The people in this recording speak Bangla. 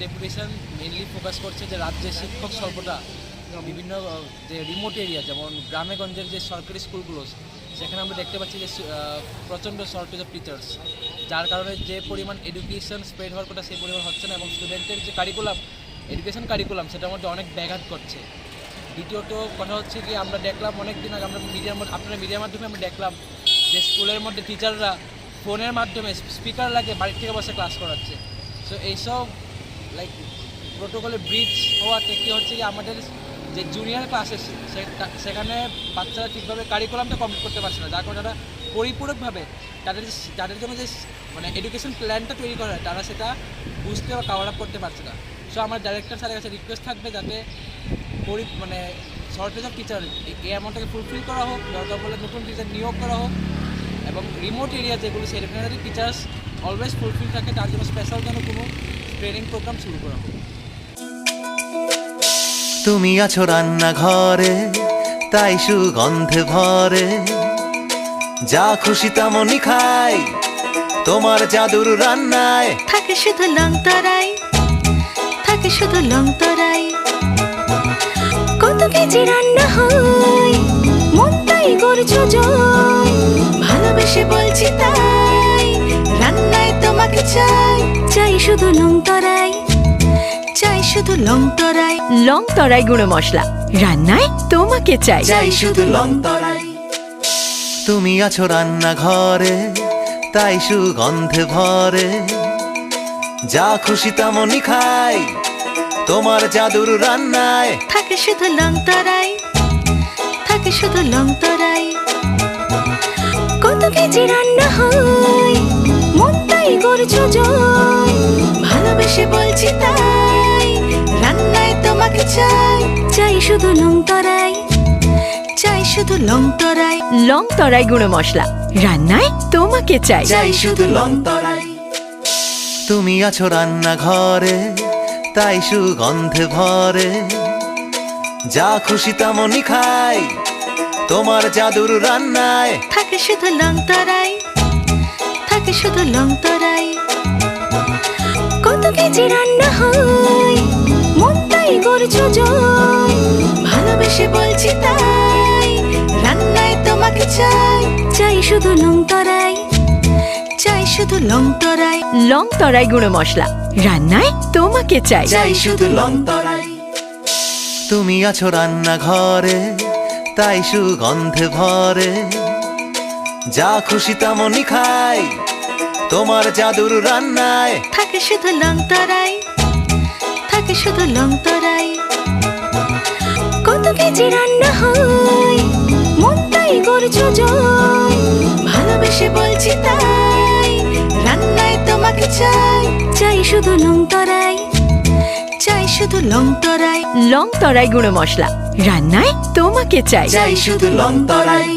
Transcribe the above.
ডেপুটেশন মেনলি ফোকাস করছে যে রাজ্যের শিক্ষক স্বল্পতা, বিভিন্ন যে রিমোট এরিয়া যেমন গ্রামে গঞ্জের যে সরকারি স্কুলগুলো, সেখানে আমরা দেখতে পাচ্ছি যে প্রচণ্ড শর্টেজ অফ টিচার্স যার কারণে যে পরিমাণ এডুকেশন স্প্রেড হওয়ার কথা সেই পরিমাণ হচ্ছে না এবং স্টুডেন্টের যে কারিকুলাম এডুকেশন কারিকুলাম সেটার মধ্যে অনেক ব্যাঘাত করছে দ্বিতীয়ত কথা হচ্ছে কি, আমরা দেখলাম অনেক দিন আগে আমরা মিডিয়ার মধ্যে, আপনারা মিডিয়ার মাধ্যমে আমরা দেখলাম যে স্কুলের মধ্যে টিচাররা ফোনের মাধ্যমে স্পিকার লাগে বাড়ির থেকে বসে ক্লাস করাচ্ছে। সো এইসব লাইক প্রোটোকলে ব্রিজ হওয়াতে কী হচ্ছে কি আমাদের যে জুনিয়র ক্লাসেস সেখানে বাচ্চারা ঠিকভাবে কারিকুলামটা কমপ্লিট করতে পারছে না। যার কারণে তারা পরিপূরকভাবে তাদের যে- তাদের জন্য যে মানে এডুকেশন প্ল্যানটা তৈরি করা হয়, তারা সেটা বুঝতে বা কাভার আপ করতে পারছে না। সো আমার ডাইরেক্টর স্যারের কাছে রিকোয়েস্ট থাকবে যাতে পরি মানে শর্টেজ অফ টিচার এই অ্যামাউন্টটাকে ফুলফিল করা হোক, দরকার পড়লে নতুন টিচার নিয়োগ করা হোক, এবং রিমোট এরিয়া যেগুলো, সেখানে টিচার্স অলওয়েজ ফুলফিল থাকে তার জন্য স্পেশাল যেন কোনো ট্রেনিং প্রোগ্রাম শুরু করা হোক তুমি আছো রান্নাঘরে তাই সুগন্ধে ভরে। যা খুশি তেমনই খাই তোমার জাদুর রান্নায়। থাকে শুধু লং তরাই থাকে শুধু লং তরাই। কত কেজি রান্না হয় মন তাই করছ জয় ভালোবেসে বলছি তাই। তোমাকে চাই চাই শুধু লং তরাই চাই শুধু লং তরাই। লং তরাই গুঁড়ো মশলা। রান্নায় তোমাকে চাই। চাই শুধু লন্তরাই তুমি আছো রান্নাঘরে তাই সুগন্ধে ভরে। যা খুশি তেমনই খাই তোমার জাদুর রান্নায়। থাকে শুধু লং তরাই থাকে শুধু লং তরাই। কত কেজি রান্না হয়? তাই করছ জয়? ভালোবেসে বলছি তাই রান্নায় তোমাকে চাই। চাই শুধু লং তরাই চাই শুধু লং তরাই। লং তরাই গুঁড়ো মশলা রান্নায় তোমাকে চাই। চাই শুধু লন্তরাই তুমি আছো রান্নাঘরে তাই সুগন্ধে ভরে। যা খুশি তেমনই খাই তোমার জাদুর রান্নায়। থাকে শুধু লং তরাই। থাকে শুধু লং তরাই। কত কেজি রান্না হয় মন তাই করছ জয়। ভালোবেসে বলছি তাই রান্নায় তোমাকে চাই। চাই শুধু লং তরাই চাই শুধু লং তরাই। লং তরাই গুঁড়ো মশলা রান্নায় তোমাকে চাই। চাই শুধু লন্তরাই তুমি আছো রান্নাঘরে তাই সুগন্ধে ভরে। যা খুশি তেমনই খাই তোমার জাদুর রান্নায়। থাকে শুধু লং তরাই থাকে শুধু লং তরাই। কত কেজি রান্না হয় মন তাই করছ জয়। ভালোবেসে বলছি তাই রান্নায় তোমাকে চাই। চাই শুধু লং তরাই চাই শুধু লং তরাই। লং তরাই গুঁড়ো মশলা রান্নায় তোমাকে চাই। চাই শুধু লন্তরাই